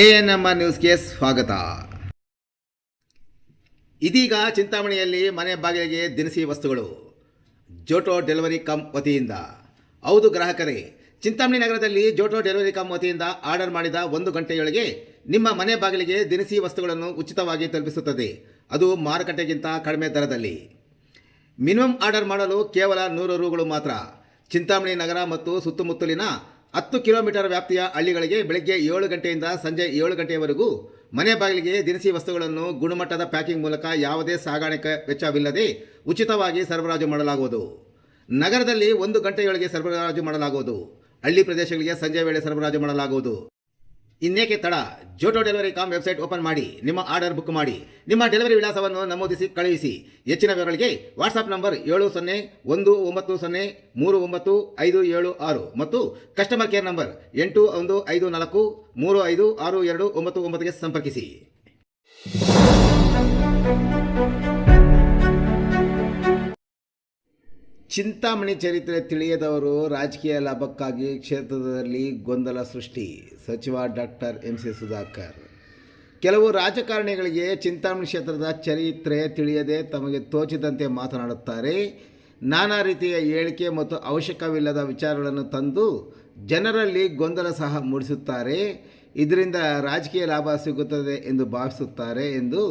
A N M R ನ್ಯೂಸ್ಗೆ ಸ್ವಾಗತ. ಇದೀಗ ಚಿಂತಾಮಣಿಯಲ್ಲಿ ಮನೆ ಬಾಗಿಲಿಗೆ ದಿನಸಿ ವಸ್ತುಗಳು. ಜೋಟೋ ಡೆಲಿವರಿ ಕಂ ವತಿಯಿಂದ. ಹೌದು ಗ್ರಾಹಕರೇ, ಚಿಂತಾಮಣಿ ನಗರದಲ್ಲಿ ಜೋಟೋ ಡೆಲಿವರಿ ಕಂ ವತಿಯಿಂದ ಆರ್ಡರ್ ಮಾಡಿದ ಒಂದು ಗಂಟೆಯೊಳಗೆ ನಿಮ್ಮ ಮನೆ ಬಾಗಿಲಿಗೆ ದಿನಸಿ ವಸ್ತುಗಳನ್ನು ಉಚಿತವಾಗಿ ತಲುಪಿಸುತ್ತದೆ. ಅದು ಮಾರುಕಟ್ಟೆಗಿಂತ ಕಡಿಮೆ ದರದಲ್ಲಿ. ಮಿನಿಮಮ್ ಆರ್ಡರ್ ಮಾಡಲು ಕೇವಲ ನೂರು ರೂಗಳು ಮಾತ್ರ. ಚಿಂತಾಮಣಿ ನಗರ ಮತ್ತು ಸುತ್ತಮುತ್ತಲಿನ ಹತ್ತು ಕಿಲೋಮೀಟರ್ ವ್ಯಾಪ್ತಿಯ ಹಳ್ಳಿಗಳಿಗೆ ಬೆಳಗ್ಗೆ ಏಳು ಗಂಟೆಯಿಂದ ಸಂಜೆ ಏಳು ಗಂಟೆಯವರೆಗೂ ಮನೆ ಬಾಗಿಲಿಗೆ ದಿನಸಿ ವಸ್ತುಗಳನ್ನು ಗುಣಮಟ್ಟದ ಪ್ಯಾಕಿಂಗ್ ಮೂಲಕ ಯಾವುದೇ ಸಾಗಾಣಿಕೆ ವೆಚ್ಚವಿಲ್ಲದೆ ಉಚಿತವಾಗಿ ಸರಬರಾಜು ಮಾಡಲಾಗುವುದು. ನಗರದಲ್ಲಿ ಒಂದು ಗಂಟೆಯೊಳಗೆ ಸರಬರಾಜು ಮಾಡಲಾಗುವುದು. ಹಳ್ಳಿ ಪ್ರದೇಶಗಳಿಗೆ ಸಂಜೆ ವೇಳೆ ಸರಬರಾಜು ಮಾಡಲಾಗುವುದು. ಇನ್ನೇಕೆ ತಡ? ಜೋಟೋ ಡೆಲಿವರಿ ಕಾಮ್ ವೆಬ್ಸೈಟ್ ಓಪನ್ ಮಾಡಿ, ನಿಮ್ಮ ಆರ್ಡರ್ ಬುಕ್ ಮಾಡಿ, ನಿಮ್ಮ ಡೆಲಿವರಿ ವಿಳಾಸವನ್ನು ನಮೂದಿಸಿ ಕಳುಹಿಸಿ. ಹೆಚ್ಚಿನ ವಿವರಗಳಿಗೆ ವಾಟ್ಸಾಪ್ ನಂಬರ್ ಏಳು ಸೊನ್ನೆ ಒಂದು ಒಂಬತ್ತು ಸೊನ್ನೆ ಮೂರು ಒಂಬತ್ತು ಐದು ಏಳು ಆರು ಮತ್ತು ಕಸ್ಟಮರ್ ಕೇರ್ ನಂಬರ್ ಎಂಟು ಒಂದು ಐದು ನಾಲ್ಕು ಮೂರು ಐದು ಆರು ಎರಡು ಒಂಬತ್ತು ಒಂಬತ್ತಿಗೆ ಸಂಪರ್ಕಿಸಿ. ಚಿಂತಾಮಣಿ ಚರಿತ್ರೆ ತಿಳಿಯದವರು ರಾಜಕೀಯ ಲಾಭಕ್ಕಾಗಿ ಕ್ಷೇತ್ರದಲ್ಲಿ ಗೊಂದಲ ಸೃಷ್ಟಿ. ಸಚಿವ ಡಾಕ್ಟರ್ ಎಂ ಸಿ ಸುಧಾಕರ್. ಕೆಲವು ರಾಜಕಾರಣಿಗಳಿಗೆ ಚಿಂತಾಮಣಿ ಕ್ಷೇತ್ರದ ಚರಿತ್ರೆ ತಿಳಿಯದೆ ತಮಗೆ ತೋಚಿದಂತೆ ಮಾತನಾಡುತ್ತಾರೆ. ನಾನಾ ರೀತಿಯ ಹೇಳಿಕೆ ಮತ್ತು ಅವಶ್ಯಕವಿಲ್ಲದ ವಿಚಾರಗಳನ್ನು ತಂದು ಜನರಲ್ಲಿ ಗೊಂದಲ ಸಹ ಮೂಡಿಸುತ್ತಾರೆ. ಇದರಿಂದ ರಾಜಕೀಯ ಲಾಭ ಸಿಗುತ್ತದೆ ಎಂದು ಭಾವಿಸುತ್ತಾರೆ ಎಂದು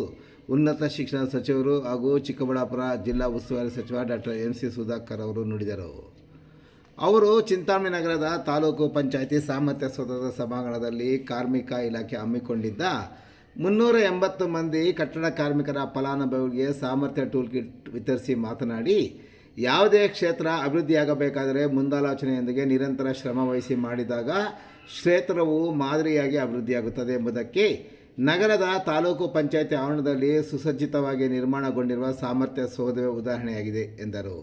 ಉನ್ನತ ಶಿಕ್ಷಣ ಸಚಿವರು ಹಾಗೂ ಚಿಕ್ಕಬಳ್ಳಾಪುರ ಜಿಲ್ಲಾ ಉಸ್ತುವಾರಿ ಸಚಿವ ಡಾಕ್ಟರ್ ಎಂ ಸಿ ಸುಧಾಕರ್ ಅವರು ನುಡಿದರು. ಅವರು ಚಿಂತಾಮಣಿ ನಗರದ ತಾಲೂಕು ಪಂಚಾಯಿತಿ ಸಾಮರ್ಥ್ಯ ಸೌಧದ ಸಭಾಂಗಣದಲ್ಲಿ ಕಾರ್ಮಿಕ ಇಲಾಖೆ ಹಮ್ಮಿಕೊಂಡಿದ್ದ ಮುನ್ನೂರ ಎಂಬತ್ತು ಮಂದಿ ಕಟ್ಟಡ ಕಾರ್ಮಿಕರ ಫಲಾನುಭವಿಗಳಿಗೆ ಸಾಮರ್ಥ್ಯ ಟೂಲ್ ಕಿಟ್ ವಿತರಿಸಿ ಮಾತನಾಡಿ, ಯಾವುದೇ ಕ್ಷೇತ್ರ ಅಭಿವೃದ್ಧಿಯಾಗಬೇಕಾದರೆ ಮುಂದಾಲೋಚನೆಯೊಂದಿಗೆ ನಿರಂತರ ಶ್ರಮ ವಹಿಸಿ ಮಾಡಿದಾಗ ಕ್ಷೇತ್ರವು ಮಾದರಿಯಾಗಿ ಅಭಿವೃದ್ಧಿಯಾಗುತ್ತದೆ ಎಂಬುದಕ್ಕೆ ನಗರದ ತಾಲೂಕು ಪಂಚಾಯಿತಿ ಆವರಣದಲ್ಲಿ ಸುಸಜ್ಜಿತವಾಗಿ ನಿರ್ಮಾಣಗೊಂಡಿರುವ ಸಾಮರ್ಥ್ಯ ಸೌಧವೇ ಉದಾಹರಣೆಯಾಗಿದೆ ಎಂದರು.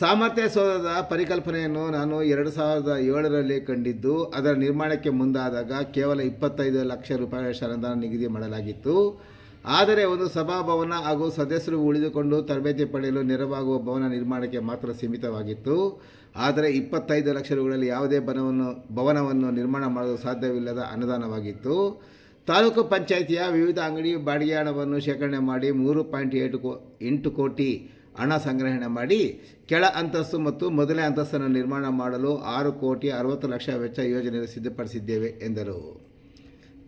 ಸಾಮರ್ಥ್ಯ ಸೌಧದ ಪರಿಕಲ್ಪನೆಯನ್ನು ನಾನು ಎರಡು ಸಾವಿರದ ಏಳರಲ್ಲಿ ಕಂಡಿದ್ದು, ಅದರ ನಿರ್ಮಾಣಕ್ಕೆ ಮುಂದಾದಾಗ ಕೇವಲ ಇಪ್ಪತ್ತೈದು ಲಕ್ಷ ರೂಪಾಯಿ ಅನುದಾನ ನಿಗದಿ ಮಾಡಲಾಗಿತ್ತು. ಆದರೆ ಒಂದು ಸಭಾಭವನ ಹಾಗೂ ಸದಸ್ಯರು ಉಳಿದುಕೊಂಡು ತರಬೇತಿ ಪಡೆಯಲು ನೆರವಾಗುವ ಭವನ ನಿರ್ಮಾಣಕ್ಕೆ ಮಾತ್ರ ಸೀಮಿತವಾಗಿತ್ತು. ಆದರೆ ಇಪ್ಪತ್ತೈದು ಲಕ್ಷ ರೂಗಳಲ್ಲಿ ಯಾವುದೇ ಭವನವನ್ನು ಭವನವನ್ನು ನಿರ್ಮಾಣ ಮಾಡಲು ಸಾಧ್ಯವಿಲ್ಲದ ಅನುದಾನವಾಗಿತ್ತು. ತಾಲೂಕು ಪಂಚಾಯಿತಿಯ ವಿವಿಧ ಅಂಗಡಿ ಬಾಡಿಗೆ ಹಣವನ್ನು ಶೇಖರಣೆ ಮಾಡಿ ಮೂರು ಪಾಯಿಂಟ್ ಏಟು ಕೋ, ಎಂಟು ಕೋಟಿ ಹಣ ಸಂಗ್ರಹಣೆ ಮಾಡಿ ಕೆಳ ಅಂತಸ್ತು ಮತ್ತು ಮೊದಲನೇ ಅಂತಸ್ತನ್ನು ನಿರ್ಮಾಣ ಮಾಡಲು ಆರು ಕೋಟಿ ಅರವತ್ತು ಲಕ್ಷ ವೆಚ್ಚ ಯೋಜನೆಯನ್ನು ಸಿದ್ಧಪಡಿಸಿದ್ದೇವೆ, ಎಂದರು.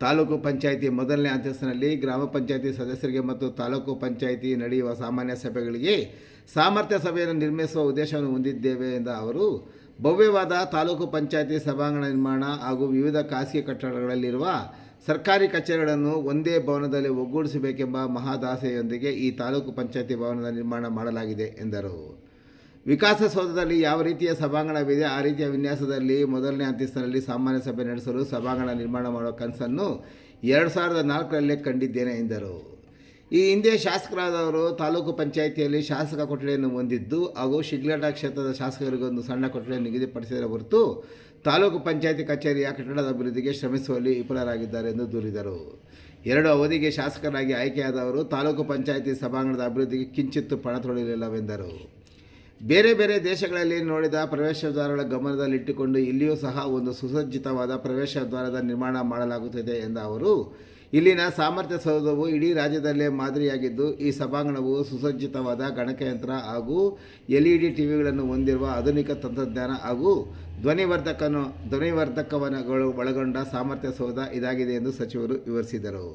ತಾಲೂಕು ಪಂಚಾಯಿತಿ ಮೊದಲನೇ ಅಂತಸ್ತಿನಲ್ಲಿ ಗ್ರಾಮ ಪಂಚಾಯಿತಿ ಸದಸ್ಯರಿಗೆ ಮತ್ತು ತಾಲೂಕು ಪಂಚಾಯಿತಿ ನಡೆಯುವ ಸಾಮಾನ್ಯ ಸಭೆಗಳಿಗೆ ಸಾಮರ್ಥ್ಯ ಸಭೆಯನ್ನು ನಿರ್ಮಿಸುವ ಉದ್ದೇಶವನ್ನು ಹೊಂದಿದ್ದೇವೆ, ಎಂದ ಅವರು. ಭವ್ಯವಾದ ತಾಲೂಕು ಪಂಚಾಯಿತಿ ಸಭಾಂಗಣ ನಿರ್ಮಾಣ ಹಾಗೂ ವಿವಿಧ ಖಾಸಗಿ ಕಟ್ಟಡಗಳಲ್ಲಿರುವ ಸರ್ಕಾರಿ ಕಚೇರಿಗಳನ್ನು ಒಂದೇ ಭವನದಲ್ಲಿ ಒಗ್ಗೂಡಿಸಬೇಕೆಂಬ ಮಹಾದಾಸೆಯೊಂದಿಗೆ ಈ ತಾಲೂಕು ಪಂಚಾಯಿತಿ ಭವನದ ನಿರ್ಮಾಣ ಮಾಡಲಾಗಿದೆ ಎಂದರು. ವಿಕಾಸಸೌಧದಲ್ಲಿ ಯಾವ ರೀತಿಯ ಸಭಾಂಗಣವಿದೆ, ಆ ರೀತಿಯ ವಿನ್ಯಾಸದಲ್ಲಿ ಮೊದಲನೇ ಅಂತಸ್ತಿನಲ್ಲಿ ಸಾಮಾನ್ಯ ಸಭೆ ನಡೆಸಲು ಸಭಾಂಗಣ ನಿರ್ಮಾಣ ಮಾಡುವ ಕನಸನ್ನು ಎರಡು ಸಾವಿರದ ನಾಲ್ಕರಲ್ಲೇ ಕಂಡಿದ್ದೇನೆ ಎಂದರು. ಈ ಹಿಂದೆ ಶಾಸಕರಾದವರು ತಾಲೂಕು ಪಂಚಾಯಿತಿಯಲ್ಲಿ ಶಾಸಕ ಕೊಠಡಿಯನ್ನು ಹೊಂದಿದ್ದು ಹಾಗೂ ಶಿಡ್ಲಘಟ್ಟ ಕ್ಷೇತ್ರದ ಶಾಸಕರಿಗೊಂದು ಸಣ್ಣ ಕೊಠಡಿಯನ್ನು ನಿಗದಿಪಡಿಸಿದರೆ ಹೊರತು ತಾಲೂಕು ಪಂಚಾಯಿತಿ ಕಚೇರಿಯ ಕಟ್ಟಡದ ಅಭಿವೃದ್ಧಿಗೆ ಶ್ರಮಿಸುವಲ್ಲಿ ವಿಫಲರಾಗಿದ್ದಾರೆ ಎಂದು ದೂರಿದರು. ಎರಡು ಅವಧಿಗೆ ಶಾಸಕರಾಗಿ ಆಯ್ಕೆಯಾದವರು ತಾಲೂಕು ಪಂಚಾಯಿತಿ ಸಭಾಂಗಣದ ಅಭಿವೃದ್ಧಿಗೆ ಕಿಂಚಿತ್ತು ಪಣ ತೊಡಲಿಲ್ಲವೆಂದರು. ಬೇರೆ ಬೇರೆ ದೇಶಗಳಲ್ಲಿ ನೋಡಿದ ಪ್ರವೇಶ ದ್ವಾರಗಳ ಗಮನದಲ್ಲಿಟ್ಟುಕೊಂಡು ಇಲ್ಲಿಯೂ ಸಹ ಒಂದು ಸುಸಜ್ಜಿತವಾದ ಪ್ರವೇಶ ದ್ವಾರದ ನಿರ್ಮಾಣ ಮಾಡಲಾಗುತ್ತಿದೆ ಎಂದ ಅವರು ಇಲ್ಲಿನ ಸಾಮರ್ಥ್ಯ ಸೌಧವು ಇಡೀ ರಾಜ್ಯದಲ್ಲೇ ಮಾದರಿಯಾಗಿದ್ದು, ಈ ಸಭಾಂಗಣವು ಸುಸಜ್ಜಿತವಾದ ಗಣಕಯಂತ್ರ ಹಾಗೂ ಎಲ್ ಇ ಡಿ ಟಿವಿಗಳನ್ನು ಹೊಂದಿರುವ ಆಧುನಿಕ ತಂತ್ರಜ್ಞಾನ ಹಾಗೂ ಧ್ವನಿವರ್ಧಕನು, ಧ್ವನಿವರ್ಧಕವನಗಳು ಒಳಗೊಂಡ ಸಾಮರ್ಥ್ಯ ಸೌಧ ಇದಾಗಿದೆ ಎಂದು ಸಚಿವರು ವಿವರಿಸಿದರು.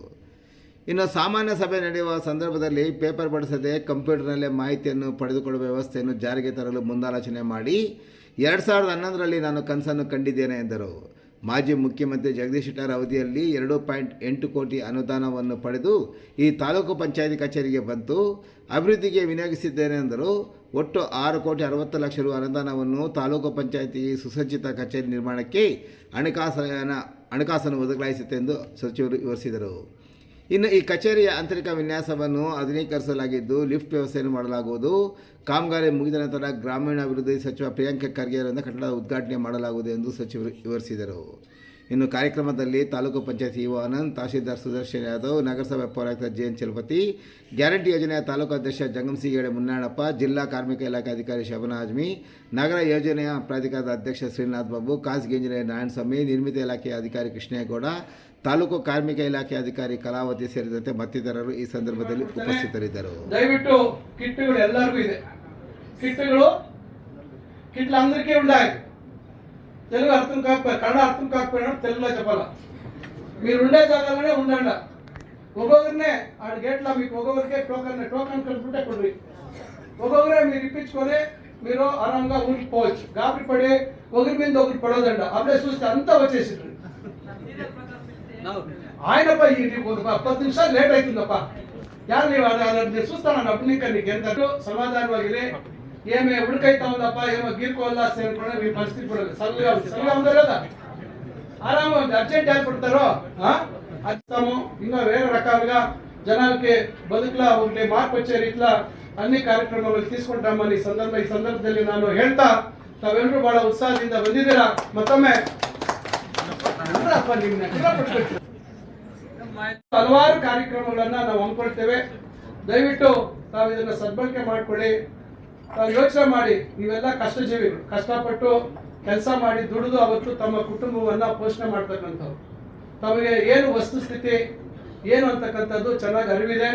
ಇನ್ನು ಸಾಮಾನ್ಯ ಸಭೆ ನಡೆಯುವ ಸಂದರ್ಭದಲ್ಲಿ ಪೇಪರ್ ಬಳಸದೆ ಕಂಪ್ಯೂಟರ್ನಲ್ಲೇ ಮಾಹಿತಿಯನ್ನು ಪಡೆದುಕೊಳ್ಳುವ ವ್ಯವಸ್ಥೆಯನ್ನು ಜಾರಿಗೆ ತರಲು ಮುಂದಾಲೋಚನೆ ಮಾಡಿ, ಎರಡು ಸಾವಿರದ ಹನ್ನೊಂದರಲ್ಲಿ ನಾನು ಕನಸನ್ನು ಕಂಡಿದ್ದೇನೆ ಎಂದರು. ಮಾಜಿ ಮುಖ್ಯಮಂತ್ರಿ ಜಗದೀಶ್ ಶೆಟ್ಟರ್ ಅವಧಿಯಲ್ಲಿ ಎರಡು ಪಾಯಿಂಟ್ ಎಂಟು ಕೋಟಿ ಅನುದಾನವನ್ನು ಪಡೆದು ಈ ತಾಲೂಕು ಪಂಚಾಯತಿ ಕಚೇರಿಗೆ ಬಂತು ಅಭಿವೃದ್ಧಿಗೆ ವಿನಿಯೋಗಿಸಿದ್ದೇನೆ ಎಂದರು. ಒಟ್ಟು ಆರು ಕೋಟಿ ಅರವತ್ತು ಲಕ್ಷ ರು ಅನುದಾನವನ್ನು ತಾಲೂಕು ಪಂಚಾಯತಿ ಸುಸಜ್ಜಿತ ಕಚೇರಿ ನಿರ್ಮಾಣಕ್ಕೆ ಹಣಕಾಸಿನ ಹಣಕಾಸನ್ನು ಒದಗಿಸಲಾಯಿಸಿತು ಎಂದು ಸಚಿವರು ವಿವರಿಸಿದರು. ಇನ್ನು ಈ ಕಚೇರಿಯ ಆಂತರಿಕ ವಿನ್ಯಾಸವನ್ನು ಆಧುನೀಕರಿಸಲಾಗಿದ್ದು, ಲಿಫ್ಟ್ ವ್ಯವಸ್ಥೆಯನ್ನು ಮಾಡಲಾಗುವುದು. ಕಾಮಗಾರಿ ಮುಗಿದ ನಂತರ ಗ್ರಾಮೀಣಾಭಿವೃದ್ಧಿ ಸಚಿವ ಪ್ರಿಯಾಂಕ ಖರ್ಗೆ ಅವರಿಂದ ಕಟ್ಟಡದ ಉದ್ಘಾಟನೆ ಮಾಡಲಾಗುವುದು ಎಂದು ಸಚಿವರು ವಿವರಿಸಿದರು. ಇನ್ನು ಕಾರ್ಯಕ್ರಮದಲ್ಲಿ ತಾಲೂಕು ಪಂಚಾಯತ್ ಇಒ ಆನಂದ್ ತಹಶೀಲ್ದಾರ್ ಸುದರ್ಶನ್ ಯಾದವ್, ನಗರಸಭೆ ಪೌರಾಯುಕ್ತ ಜೆ ಎನ್ ಚಲಪತಿ, ಗ್ಯಾರಂಟಿ ಯೋಜನೆಯ ತಾಲೂಕು ಅಧ್ಯಕ್ಷ ಜಂಗಮಸಿಗೇಡೆ ಮುನ್ನಾಣಪ್ಪ, ಜಿಲ್ಲಾ ಕಾರ್ಮಿಕ ಇಲಾಖೆ ಅಧಿಕಾರಿ ಶಬನ ಆಜ್ಮಿ ನಗರ ಯೋಜನೆಯ ಪ್ರಾಧಿಕಾರದ ಅಧ್ಯಕ್ಷ ಶ್ರೀನಾಥ್ ಬಾಬು, ಖಾಸಗಿ ಇಂಜಿನಿಯರ್ ನಾರಾಯಣಸ್ವಾಮಿ, ನಿರ್ಮಿತ ಇಲಾಖೆಯ ಅಧಿಕಾರಿ ಕೃಷ್ಣೇಗೌಡ ತಾಲೂಕು ಕಾರ್ಮಿಕ ಇಲಾಖೆ ಅಧಿಕಾರಿ ಕಲಾವತಿ ಸೇರಿದಂತೆ ಮತ್ತಿತರರು ಈ ಸಂದರ್ಭದಲ್ಲಿ ಉಪಸ್ಥಿತರಿದ್ದರು. ದಯವಿಟ್ಟು ಕಿಟ್ಗಳು ಎಲ್ಲರಿಗೂ ಇದೆ. ಕಿಟ್ಗಳು ಕಿಟ್ಲ తెలుగు అర్థం కాకపోయా కన్నడ అర్థం కాకపోయినా తెలుగులో చెప్పాలా? మీరు ఉండే జాగాలోనే ఉండండి. ఒక్కొక్కరినే ఆడ గేట్లో మీకు ఒక్కొక్కరికే టోకన్ టోకన్ కలుపుకుంటే కొన్ని. ఒక్కొక్కరే మీరు ఇప్పించుకొని మీరు ఆరాంగా ఊరికి పోవచ్చు. గాబరి పడి ఒకరి మీద ఒకరు పడవదండ. అప్పుడే చూస్తే అంతా వచ్చేసింది. ఆయనపై పది. నిమిషాలు లేట్ అవుతుందప్ప. యారు నీవు చూస్తానండి అప్పుడు నీకు నీకు ఎంత సమాధానం ఏమే ఉడికైతా ఉందప్ప ఏమో గీరుకోవాలా సేరుకోవడం మీ పరిస్థితి కూడా లేదు. చల్లగా ఉంది చల్లగా ఉందా లేదా ఆరామ ఉంది అర్జెంట్ ఏర్పడతారో అస్తాము ఇంకా వేరే రకాలుగా జనాలకి బతుకులా ఉంటే మార్పు వచ్చే రీతిలో అన్ని ಕಾರ್ಯಕ್ರಮಗಳು తీసుకుంటామని ಈ ಸಂದರ್ಭ ಈ ಸಂದರ್ಭದಲ್ಲಿ ನಾನು ಹೇಳ್ತಾ ತಾವೆಲ್ಲರೂ ಬಹಳ ಉತ್ಸಾಹದಿಂದ ಬಂದಿದ್ದೀರಾ ಮತ್ತೊಮ್ಮೆ ಅಪ್ಪ ನಿಮ್ನ ಪಟ್ಬಿಟ್ಟು ಹಲವಾರು ಕಾರ್ಯಕ್ರಮಗಳನ್ನ ನಾವು ಹಮ್ಮಿಕೊಳ್ತೇವೆ ದಯವಿಟ್ಟು ತಾವು ಇದನ್ನ ಸದ್ಬಳಕೆ ಮಾಡ್ಕೊಳ್ಳಿ ತಾವು ಯೋಚನೆ ಮಾಡಿ, ನೀವೆಲ್ಲ ಕಷ್ಟಜೀವಿಗಳು ಕಷ್ಟಪಟ್ಟು ಕೆಲಸ ಮಾಡಿ ದುಡಿದು ಅವತ್ತು ತಮ್ಮ ಕುಟುಂಬವನ್ನ ಪೋಷಣೆ ಮಾಡ್ತಕ್ಕಂಥವ್ರು. ತಮಗೆ ಏನು ವಸ್ತುಸ್ಥಿತಿ ಏನು ಅಂತಕ್ಕಂಥದ್ದು ಚೆನ್ನಾಗಿ ಅರಿವಿದೆ.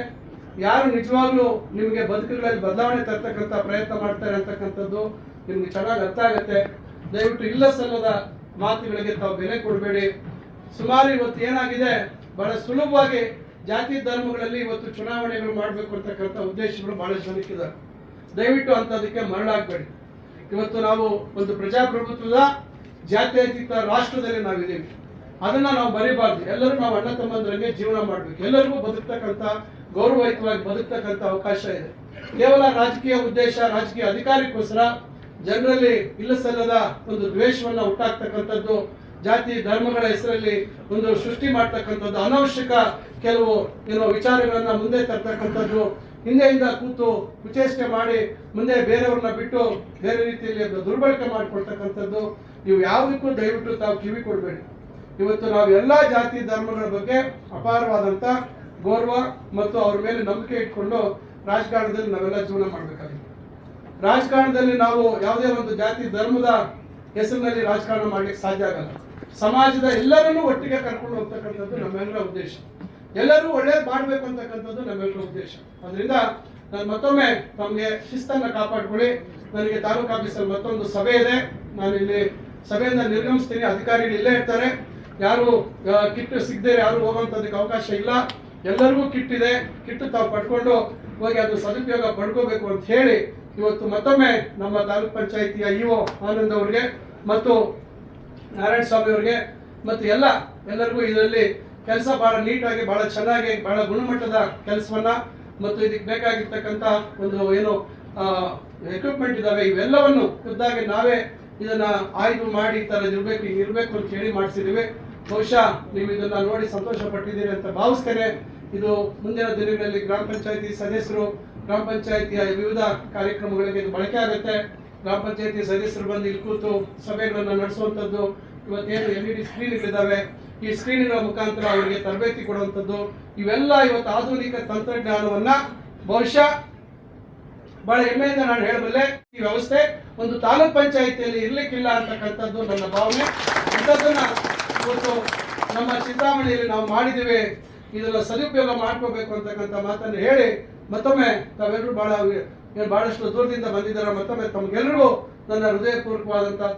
ಯಾರು ನಿಜವಾಗ್ಲೂ ನಿಮಗೆ ಬದುಕುಗಳಲ್ಲಿ ಬದಲಾವಣೆ ತರ್ತಕ್ಕಂಥ ಪ್ರಯತ್ನ ಮಾಡ್ತಾರೆ ಅಂತಕ್ಕಂಥದ್ದು ನಿಮ್ಗೆ ಚೆನ್ನಾಗಿ ಅರ್ಥ ಆಗುತ್ತೆ. ದಯವಿಟ್ಟು ಇಲ್ಲ ಸಲ್ಲದ ಮಾತುಗಳಿಗೆ ತಾವು ಬೆಲೆ ಕೊಡಬೇಡಿ. ಸುಮಾರು ಇವತ್ತು ಏನಾಗಿದೆ, ಬಹಳ ಸುಲಭವಾಗಿ ಜಾತಿ ಧರ್ಮಗಳಲ್ಲಿ ಇವತ್ತು ಚುನಾವಣೆಗಳು ಮಾಡಬೇಕು ಅಂತಕ್ಕಂಥ ಉದ್ದೇಶಗಳು ಬಹಳಷ್ಟು ಜನಕ್ಕಿದೆ ದಯವಿಟ್ಟು ಅಂತದಕ್ಕೆ ಮರಳಾಗಬೇಡಿ. ಇವತ್ತು ನಾವು ಒಂದು ಪ್ರಜಾಪ್ರಭುತ್ವದ ಜಾತ್ಯತೀತ ರಾಷ್ಟ್ರದಲ್ಲಿ ನಾವಿದ್ದೀವಿ. ಅದನ್ನ ನಾವು ಬರೀಬಾರ್ದು ಎಲ್ಲರೂ ನಾವು ಅಣ್ಣ ತಮ್ಮಂದ್ರಂಗೆ ಜೀವನ ಮಾಡ್ಬೇಕು. ಎಲ್ಲರಿಗೂ ಬದುಕ್ತಕ್ಕಂಥ, ಗೌರವಯುತವಾಗಿ ಬದುಕ್ತಕ್ಕಂಥ ಅವಕಾಶ ಇದೆ. ಕೇವಲ ರಾಜಕೀಯ ಉದ್ದೇಶ, ರಾಜಕೀಯ ಅಧಿಕಾರಕ್ಕೋಸ್ಕರ ಜನರಲ್ಲಿ ಇಲ್ಲ ಸಲ್ಲದ ಒಂದು ದ್ವೇಷವನ್ನ ಹುಟ್ಟಾಕ್ತಕ್ಕಂಥದ್ದು, ಜಾತಿ, ಧರ್ಮಗಳ ಹೆಸರಲ್ಲಿ ಒಂದು ಸೃಷ್ಟಿ ಮಾಡ್ತಕ್ಕಂಥದ್ದು, ಅನವಶ್ಯಕ ಕೆಲವು ಏನೋ ವಿಚಾರಗಳನ್ನ ಮುಂದೆ ತರ್ತಕ್ಕಂಥದ್ದು ಹಿಂದೆಯಿಂದ ಕೂತು ಕುಚೇಷ್ಟೆ ಮಾಡಿ ಮುಂದೆ ಬೇರೆಯವ್ರನ್ನ ಬಿಟ್ಟು ಬೇರೆ ರೀತಿಯಲ್ಲಿ ದುರ್ಬಳಕೆ ಮಾಡಿಕೊಳ್ತಕ್ಕಂಥದ್ದು, ನೀವು ಯಾವುದಕ್ಕೂ ದಯವಿಟ್ಟು ತಾವು ಕಿವಿ ಕೊಡಬೇಡಿ. ಇವತ್ತು ನಾವು ಎಲ್ಲಾ ಜಾತಿ ಧರ್ಮಗಳ ಬಗ್ಗೆ ಅಪಾರವಾದಂತ ಗೌರವ ಮತ್ತು ಅವ್ರ ಮೇಲೆ ನಂಬಿಕೆ ಇಟ್ಕೊಂಡು ರಾಜಕಾರಣದಲ್ಲಿ ನಾವೆಲ್ಲ ಜೀವನ ಮಾಡಬೇಕಾಗಿದೆ. ರಾಜಕಾರಣದಲ್ಲಿ ನಾವು ಯಾವುದೇ ಒಂದು ಜಾತಿ ಧರ್ಮದ ಹೆಸರಿನಲ್ಲಿ ರಾಜಕಾರಣ ಮಾಡ್ಲಿಕ್ಕೆ ಸಾಧ್ಯ ಆಗಲ್ಲ. ಸಮಾಜದ ಎಲ್ಲರನ್ನೂ ಒಟ್ಟಿಗೆ ಕರ್ಕೊಂಡು ಹೋಗ್ತಕ್ಕಂಥದ್ದು ನಮ್ಮೆಲ್ಲರ ಉದ್ದೇಶ. ಎಲ್ಲರೂ ಒಳ್ಳೇದು ಮಾಡಬೇಕು ಅಂತಕ್ಕಂಥದ್ದು ನಮ್ಮೆಲ್ಲರ ಉದ್ದೇಶ. ಅದರಿಂದ ನಾನು ಮತ್ತೊಮ್ಮೆ ತಮಗೆ ಶಿಸ್ತನ್ನ ಕಾಪಾಡ್ಕೊಳ್ಳಿ. ನನಗೆ ತಾಲೂಕು ಆಫೀಸಲ್ಲಿ ಮತ್ತೊಂದು ಸಭೆ ಇದೆ. ನಾನು ಇಲ್ಲಿ ಸಭೆಯಿಂದ ನಿರ್ಗಮಿಸ್ತೀನಿ. ಅಧಿಕಾರಿಗಳು ಇಲ್ಲೇ ಇರ್ತಾರೆ. ಯಾರು ಕಿಟ್ ಸಿಗದೆ ಯಾರು ಹೋಗುವಂಥದಕ್ಕೆ ಅವಕಾಶ ಇಲ್ಲ. ಎಲ್ಲರಿಗೂ ಕಿಟ್ ಇದೆ. ಕಿಟ್ ತಾವು ಪಡ್ಕೊಂಡು ಹೋಗಿ ಅದು ಸದುಪಯೋಗ ಪಡ್ಕೋಬೇಕು ಅಂತ ಹೇಳಿ ಇವತ್ತು ಮತ್ತೊಮ್ಮೆ ನಮ್ಮ ತಾಲೂಕ್ ಪಂಚಾಯಿತಿಯ ಇಒ ಆನಂದ್ ಅವರಿಗೆ ಮತ್ತು ನಾರಾಯಣ ಸ್ವಾಮಿ ಅವರಿಗೆ ಮತ್ತು ಎಲ್ಲ ಎಲ್ಲರಿಗೂ ಇದರಲ್ಲಿ ಕೆಲಸ ಬಹಳ ನೀಟಾಗಿ, ಬಹಳ ಚೆನ್ನಾಗಿ, ಬಹಳ ಗುಣಮಟ್ಟದ ಕೆಲಸವನ್ನ ಮತ್ತು ಇದಕ್ಕೆ ಬೇಕಾಗಿರ್ತಕ್ಕಂಥ ಒಂದು ಏನು ಎಕ್ವಿಪ್ಮೆಂಟ್ ಇದಾವೆ, ಇವೆಲ್ಲವನ್ನು ಖುದ್ದಾಗಿ ನಾವೇ ಇದನ್ನ ಆಯ್ದು ಮಾಡಿ ಈ ತರ ಇರ್ಬೇಕು ಇರ್ಬೇಕು ಅಂತ ಹೇಳಿ ಮಾಡಿಸಿದೀವಿ. ಬಹುಶಃ ನೀವು ಇದನ್ನ ನೋಡಿ ಸಂತೋಷ ಪಟ್ಟಿದ್ದೀರಿ ಅಂತ ಭಾವಿಸ್ತೇನೆ. ಇದು ಮುಂದಿನ ದಿನಗಳಲ್ಲಿ ಗ್ರಾಮ ಪಂಚಾಯತಿ ಸದಸ್ಯರು, ಗ್ರಾಮ ಪಂಚಾಯತಿಯ ವಿವಿಧ ಕಾರ್ಯಕ್ರಮಗಳಿಗೆ ಇದು ಬಳಕೆ ಆಗುತ್ತೆ. ಗ್ರಾಮ ಪಂಚಾಯತಿ ಸದಸ್ಯರು ಬಂದು ಇಲ್ಲಿ ಕೂತು ಸಭೆಗಳನ್ನು ನಡೆಸುವಂತದ್ದು. ಇವತ್ತೇನು ಎಲ್ ಇ ಡಿ ಸ್ಕ್ರೀನ್ಗಳಿದ್ದಾವೆ ಈ ಸ್ಕ್ರೀನಿನ ಮುಖಾಂತರ ಅವರಿಗೆ ತರಬೇತಿ ಕೊಡುವಂಥದ್ದು. ಇವೆಲ್ಲ ಇವತ್ತು ಆಧುನಿಕ ತಂತ್ರಜ್ಞಾನವನ್ನ ಬಹುಶಃ ಬಹಳ ಹೆಮ್ಮೆಯಿಂದ ನಾನು ಹೇಳಬಲ್ಲೆ, ಈ ವ್ಯವಸ್ಥೆ ಒಂದು ತಾಲೂಕ್ ಪಂಚಾಯಿತಿಯಲ್ಲಿ ಇರ್ಲಿಕ್ಕಿಲ್ಲ ಅಂತಕ್ಕಂಥದ್ದು ನನ್ನ ಭಾವನೆ. ಇಂಥದ್ದನ್ನ ಇವತ್ತು ನಮ್ಮ ಚಿಂತಾಮಣಿಯಲ್ಲಿ ನಾವು ಮಾಡಿದ್ದೇವೆ. ಇದೆಲ್ಲ ಸದುಪಯೋಗ ಮಾಡ್ಕೋಬೇಕು ಅಂತಕ್ಕಂಥ ಮಾತನ್ನು ಹೇಳಿ ಮತ್ತೊಮ್ಮೆ ತಾವೆಲ್ಲರೂ ಬಹಳ, ಬಹಳಷ್ಟು ದೂರದಿಂದ ಬಂದಿದ್ದಾರೆ. ಮತ್ತೊಮ್ಮೆ ತಮಗೆಲ್ಲರಿಗೂ ನನ್ನ ಹೃದಯಪೂರ್ವಕವಾದಂತಹ